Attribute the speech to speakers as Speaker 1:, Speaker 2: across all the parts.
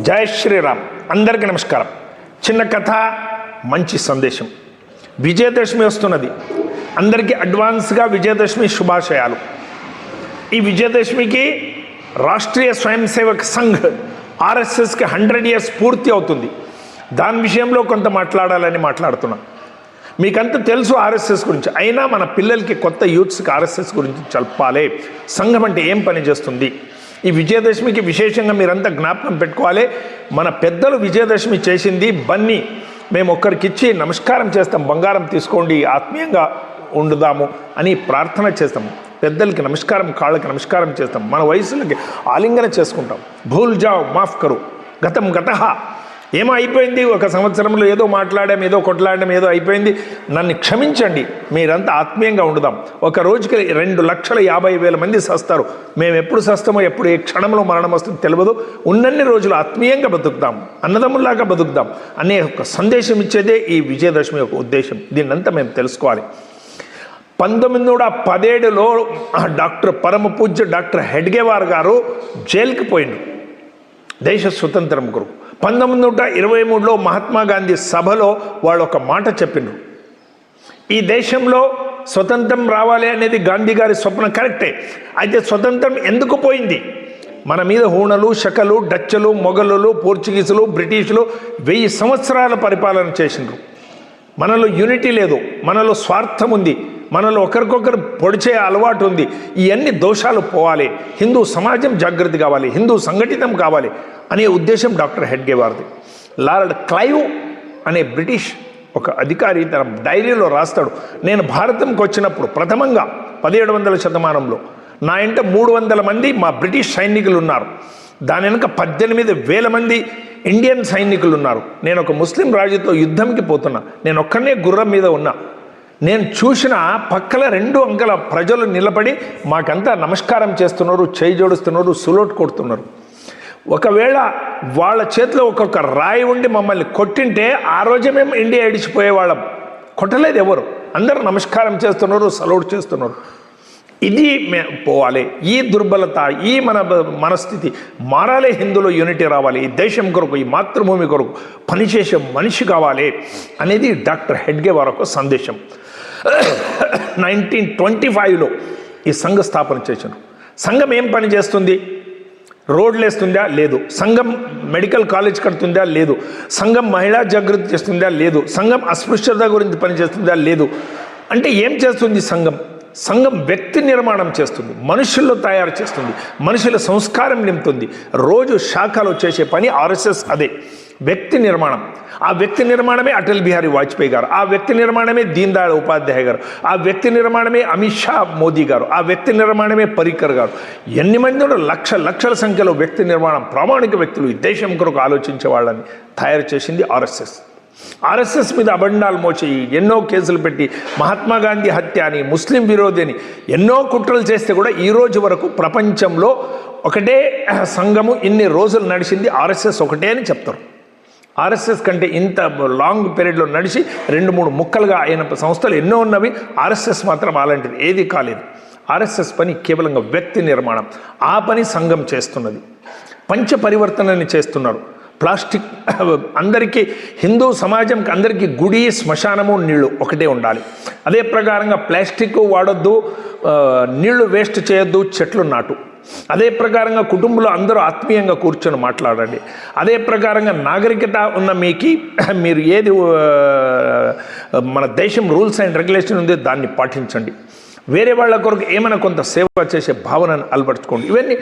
Speaker 1: జై శ్రీరామ్. అందరికీ నమస్కారం. చిన్న కథ మంచి సందేశం. విజయదశమి వస్తున్నది. అందరికీ అడ్వాన్స్గా విజయదశమి శుభాశయాలు. ఈ విజయదశమికి రాష్ట్రీయ స్వయం సేవక్ సంఘ్ ఆర్ఎస్ఎస్కి హండ్రెడ్ ఇయర్స్ పూర్తి అవుతుంది. దాని విషయంలో కొంత మాట్లాడాలని మాట్లాడుతున్నా. మీకంతా తెలుసు ఆర్ఎస్ఎస్ గురించి. అయినా మన పిల్లలకి కొత్త యూత్స్కి ఆర్ఎస్ఎస్ గురించి చెప్పాలి. సంఘం అంటే ఏం పని చేస్తుంది? ఈ విజయదశమికి విశేషంగా మీరంతా జ్ఞాపకం పెట్టుకోవాలి. మన పెద్దలు విజయదశమి చేసింది బన్నీ. మేము ఒక్కరికిచ్చి నమస్కారం చేస్తాం బంగారం తీసుకోండి ఆత్మీయంగా ఉండుదాము అని ప్రార్థన చేస్తాం. పెద్దలకి నమస్కారం కాళ్ళకి నమస్కారం చేస్తాం. మన వయసులకి ఆలింగన చేసుకుంటాం. భూల్ జావ్ మాఫ్ కరు. గతం గతహ ఏమో అయిపోయింది ఒక సంవత్సరంలో ఏదో మాట్లాడాం ఏదో కొట్లాడడం ఏదో అయిపోయింది. నన్ను క్షమించండి మీరంతా ఆత్మీయంగా ఉండుదాం. ఒక రోజుకి రెండు లక్షల యాభై వేల మంది సస్తారు. మేము ఎప్పుడు సస్తామో ఎప్పుడు ఏ క్షణంలో మరణం వస్తుందో తెలియదు ఉన్నన్ని రోజులు ఆత్మీయంగా బతుకుతాం అన్నదమ్ముల్లాగా బతుకుతాం. అనే ఒక సందేశం ఇచ్చేదే ఈ విజయదశమి యొక్క ఉద్దేశం. దీన్నంతా మేము తెలుసుకోవాలి. పంతొమ్మిది వందల పదేడులో డాక్టర్ పరమ పూజ్య డాక్టర్ హెడ్గేవార్ గారు జైలుకి పోయిండు. దేశ స్వతంత్రం కొరకు. పంతొమ్మిది నూట ఇరవై మూడులో మహాత్మా గాంధీ సభలో వాళ్ళు ఒక మాట చెప్పిండ్రు. ఈ దేశంలో స్వతంత్రం రావాలి అనేది గాంధీ గారి స్వప్నం కరెక్టే. అయితే స్వతంత్రం ఎందుకు పోయింది? మన మీద హూణలు శకలు డచ్చులు మొఘలులు పోర్చుగీసులు బ్రిటిషులు వెయ్యి సంవత్సరాల పరిపాలన చేసిండ్రు. మనలో యూనిటీ లేదు మనలో స్వార్థం ఉంది. మనలో ఒకరికొకరు పొడిచే అలవాటు ఉంది. ఇవన్నీ దోషాలు పోవాలి. హిందూ సమాజం జాగ్రత్త కావాలి. హిందూ సంఘటితం కావాలి అనే ఉద్దేశం డాక్టర్ హెడ్గే వారిది. లార్డ్ క్లైవ్ అనే బ్రిటిష్ ఒక అధికారి తన డైరీలో రాస్తాడు. నేను భారతంకి వచ్చినప్పుడు ప్రథమంగా పదిహేడు వందల శతమానంలో నా ఇంట మూడు వందల మంది మా బ్రిటిష్ సైనికులు ఉన్నారు. దాని వెనుక పద్దెనిమిది వేల మంది ఇండియన్ సైనికులు ఉన్నారు. నేను ఒక ముస్లిం రాజుతో యుద్ధంకి పోతున్నా. నేను ఒక్కనే గుర్రం మీద ఉన్నా. నేను చూసిన పక్కల రెండు అంకల ప్రజలు నిలబడి మాకంతా నమస్కారం చేస్తున్నారు చేయి జోడుస్తున్నారు సులోట్ కొడుతున్నారు. ఒకవేళ వాళ్ళ చేతిలో ఒక్కొక్క రాయి ఉండి మమ్మల్ని కొట్టింటే ఆ రోజే మేము ఇండియా ఇడిచిపోయేవాళ్ళం. కొట్టలేదు ఎవరు? అందరు నమస్కారం చేస్తున్నారు సలోట్ చేస్తున్నారు. ఇది మే పోవాలి. ఈ దుర్బలత ఈ మన మనస్థితి మారాలి హిందువులో యూనిటీ రావాలి. ఈ దేశం కొరకు ఈ మాతృభూమి కొరకు పనిచేసే మనిషి కావాలి అనేది డాక్టర్ హెడ్గే వారొక సందేశం. నైన్టీన్ ట్వంటీ ఫైవ్లో ఈ సంఘ స్థాపన చేశారు. సంఘం ఏం పని చేస్తుంది? రోడ్లు వేస్తుందా? లేదు. సంఘం మెడికల్ కాలేజ్ కడుతుందా? లేదు. సంఘం మహిళా జాగృతి చేస్తుందా? లేదు. సంఘం అస్పృశ్యత గురించి పనిచేస్తుందా లేదు. అంటే ఏం చేస్తుంది సంఘం? సంఘం వ్యక్తి నిర్మాణం చేస్తుంది. మనుషుల్లో తయారు చేస్తుంది. మనుషుల సంస్కారం నింపుతుంది. రోజు శాఖలో చేసే పని ఆర్ఎస్ఎస్ అదే. వ్యక్తి నిర్మాణం. ఆ వ్యక్తి నిర్మాణమే అటల్ బిహారీ వాజ్పేయి గారు ఆ వ్యక్తి నిర్మాణమే దీన్ దయాళ్ ఉపాధ్యాయ గారు ఆ వ్యక్తి నిర్మాణమే అమిత్ షా మోదీ గారు ఆ వ్యక్తి నిర్మాణమే పరికర్ గారు. ఎన్ని మంది ఉన్నారు? లక్ష లక్షల సంఖ్యలో వ్యక్తి నిర్మాణం ప్రామాణిక వ్యక్తులు ఈ దేశం కొరకు ఆలోచించే వాళ్ళని తయారు చేసింది ఆర్ఎస్ఎస్. ఆర్ఎస్ఎస్ మీద అబండాలు మోచి ఎన్నో కేసులు పెట్టి మహాత్మా గాంధీ హత్య అని ముస్లిం విరోధి అని ఎన్నో కుట్రలు చేస్తే కూడా ఈ రోజు వరకు ప్రపంచంలో ఒకటే సంఘము ఇన్ని రోజులు నడిచింది ఆర్ఎస్ఎస్ ఒకటే అని చెప్తారు. ఆర్ఎస్ఎస్ కంటే ఇంత లాంగ్ పీరియడ్లో నడిచి రెండు మూడు ముక్కలుగా అయిన సంస్థలు ఎన్నో ఉన్నవి. ఆర్ఎస్ఎస్ మాత్రం అలాంటిది ఏది కాలేదు. ఆర్ఎస్ఎస్ పని కేవలంగా వ్యక్తి నిర్మాణం ఆ పని సంఘం చేస్తున్నది. పంచ పరివర్తనని చేస్తున్నారు. ప్లాస్టిక్ అందరికీ హిందూ సమాజంకి అందరికీ గుడి శ్మశానము నీళ్ళు ఒకటే ఉండాలి. అదే ప్రకారంగా ప్లాస్టిక్ వాడొద్దు నీళ్ళు వేస్ట్ చేయొద్దు చెట్లు నాటు. అదే ప్రకారంగా కుటుంబంలో అందరూ ఆత్మీయంగా కూర్చొని మాట్లాడండి. అదే ప్రకారంగా నాగరికత ఉన్న మీకి మీరు ఏది మన దేశం రూల్స్ అండ్ రెగ్యులేషన్ ఉంది దాన్ని పాటించండి. వేరే వాళ్ళ కొరకు ఏమైనా కొంత సేవ చేసే భావనను అలవర్చుకోండి. ఇవన్నీ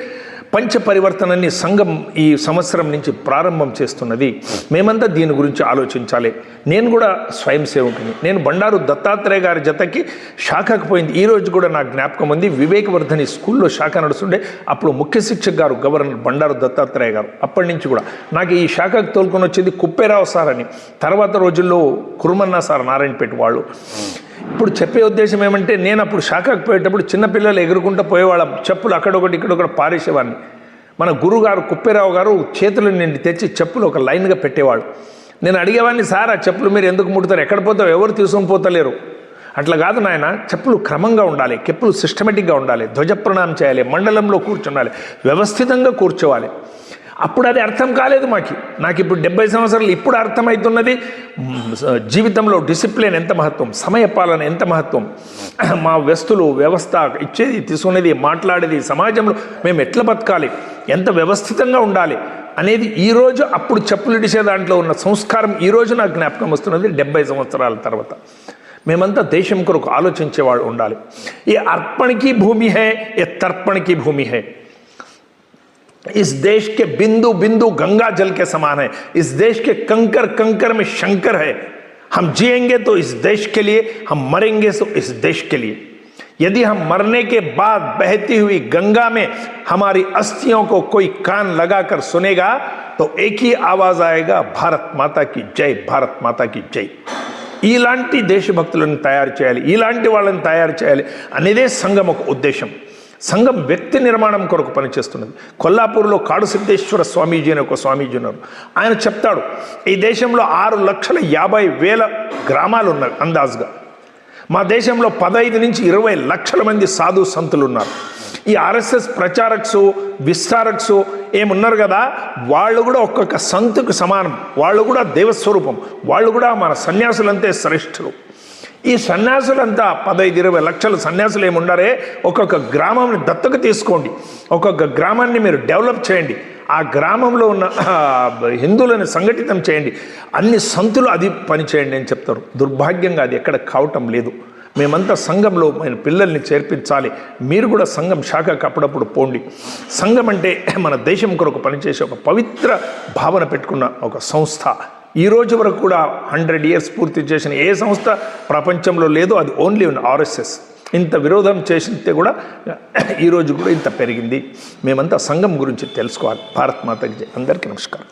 Speaker 1: పంచ పరివర్తనని సంఘం ఈ సంవత్సరం నుంచి ప్రారంభం చేస్తున్నది. మేమంతా దీని గురించి ఆలోచించాలి. నేను కూడా స్వయం సేవకుని. నేను బండారు దత్తాత్రేయ గారి జతకి శాఖకు పోయింది. ఈ రోజు కూడా నా జ్ఞాపకం ఉంది. వివేకవర్ధని స్కూల్లో శాఖ నడుస్తుండే. అప్పుడు ముఖ్య శిక్షక్ గారు గవర్నర్ బండారు దత్తాత్రేయ గారు. అప్పటి నుంచి కూడా. నాకు ఈ శాఖకు తోలుకొని వచ్చింది కుప్పేరావు సార్ అని. తర్వాత రోజుల్లో కురుమన్నా సార్ నారాయణపేట వాళ్ళు. ఇప్పుడు చెప్పే ఉద్దేశం ఏమంటే నేను అప్పుడు శాఖకు పోయేటప్పుడు చిన్నపిల్లలు ఎగురుకుంటూ పోయేవాళ్ళం. చెప్పులు అక్కడొకటి ఇక్కడొకటి పారేసేవాడిని. మన గురుగారు కుప్పేరావు గారు చేతులు నిండి తెచ్చి చెప్పులు ఒక లైన్గా పెట్టేవాడు నేను అడిగేవాడిని సార్ ఆ చెప్పులు మీరు ఎందుకు ముడతారు ఎక్కడ పోతావు? ఎవరు తీసుకొని పోతలేరు? అట్లా కాదు నాయన చెప్పులు క్రమంగా ఉండాలి చెప్పులు సిస్టమేటిక్గా ఉండాలి ధ్వజ ప్రణామం చేయాలి మండలంలో కూర్చుండాలి వ్యవస్థితంగా కూర్చోవాలి. అప్పుడు అది అర్థం కాలేదు మాకి. నాకు ఇప్పుడు డెబ్బై సంవత్సరాలు ఇప్పుడు అర్థమవుతున్నది జీవితంలో డిసిప్లిన్ ఎంత మహత్వం సమయపాలన ఎంత మహత్వం మా వ్యస్తులు వ్యవస్థ ఇచ్చేది తీసుకునేది మాట్లాడేది సమాజంలో మేము ఎట్లా బతకాలి ఎంత వ్యవస్థితంగా ఉండాలి అనేది ఈరోజు అప్పుడు చెప్పులు ఇడిచే దాంట్లో ఉన్న సంస్కారం ఈరోజు నాకు జ్ఞాపకం వస్తున్నది డెబ్బై సంవత్సరాల తర్వాత. మేమంతా దేశం కొరకు ఆలోచించేవాడు ఉండాలి. ఈ అర్పణకి భూమి హే ఏ తర్పణకి భూమి హే. इस देश के बिंदु बिंदु गंगा जल के समान है इस देश के कंकर कंकर में शंकर है हम जिएंगे तो इस देश के लिए हम मरेंगे तो इस देश के लिए यदि हम मरने के बाद बहती हुई गंगा में हमारी अस्थियों को कोई कान लगाकर सुनेगा तो एक ही आवाज आएगा भारत माता की जय भारत माता की जय ఇలాంటి దేశభక్తులను తయారు చేయాలి ఇలాంటి వాళ్ళని తయారు చేయాలి అనేదే సంఘం ఒక ఉద్దేశం సంఘం వ్యక్తి నిర్మాణం కొరకు పనిచేస్తున్నది. కొల్లాపూర్లో కాడు సిద్ధేశ్వర స్వామీజీ అనే ఒక స్వామీజీ ఉన్నారు. ఆయన చెప్తాడు ఈ దేశంలో ఆరు లక్షల యాభై వేల గ్రామాలు ఉన్నాయి అందాజుగా. మా దేశంలో పదహైదు నుంచి ఇరవై లక్షల మంది సాధు సంతులు ఉన్నారు. ఈ ఆర్ఎస్ఎస్ ప్రచారక్స్ విస్తారక్స్ ఏమున్నారు కదా? వాళ్ళు కూడా ఒక్కొక్క సంతుకు సమానం. వాళ్ళు కూడా దేవస్వరూపం. వాళ్ళు కూడా మన సన్యాసులంతే శ్రేష్ఠులు. ఈ సన్యాసులంతా పదహైదు ఇరవై లక్షల సన్యాసులు ఏముండారే? ఒక్కొక్క గ్రామంని దత్తకు తీసుకోండి. ఒక్కొక్క గ్రామాన్ని మీరు డెవలప్ చేయండి. ఆ గ్రామంలో ఉన్న హిందువులను సంఘటితం చేయండి. అన్ని సంతులు అది పని చేయండి అని చెప్తారు. దుర్భాగ్యంగా అది ఎక్కడ కావటం లేదు. మేమంతా సంఘంలో మన పిల్లల్ని చేర్పించాలి. మీరు కూడా సంఘం శాఖకు అప్పుడప్పుడు పోండి. సంఘం అంటే మన దేశం కొరకు పనిచేసే ఒక పవిత్ర భావన పెట్టుకున్న ఒక సంస్థ. ఈ రోజు వరకు కూడా హండ్రెడ్ ఇయర్స్ పూర్తి చేసిన ఏ సంస్థ ప్రపంచంలో లేదో అది ఓన్లీ ఉన్న ఆర్ఎస్ఎస్. ఇంత విరోధం చేసితే కూడా ఈరోజు కూడా ఇంత పెరిగింది. మేమంతా సంఘం గురించి తెలుసుకోవాలి. భారత్ మాతకి అందరికీ నమస్కారం.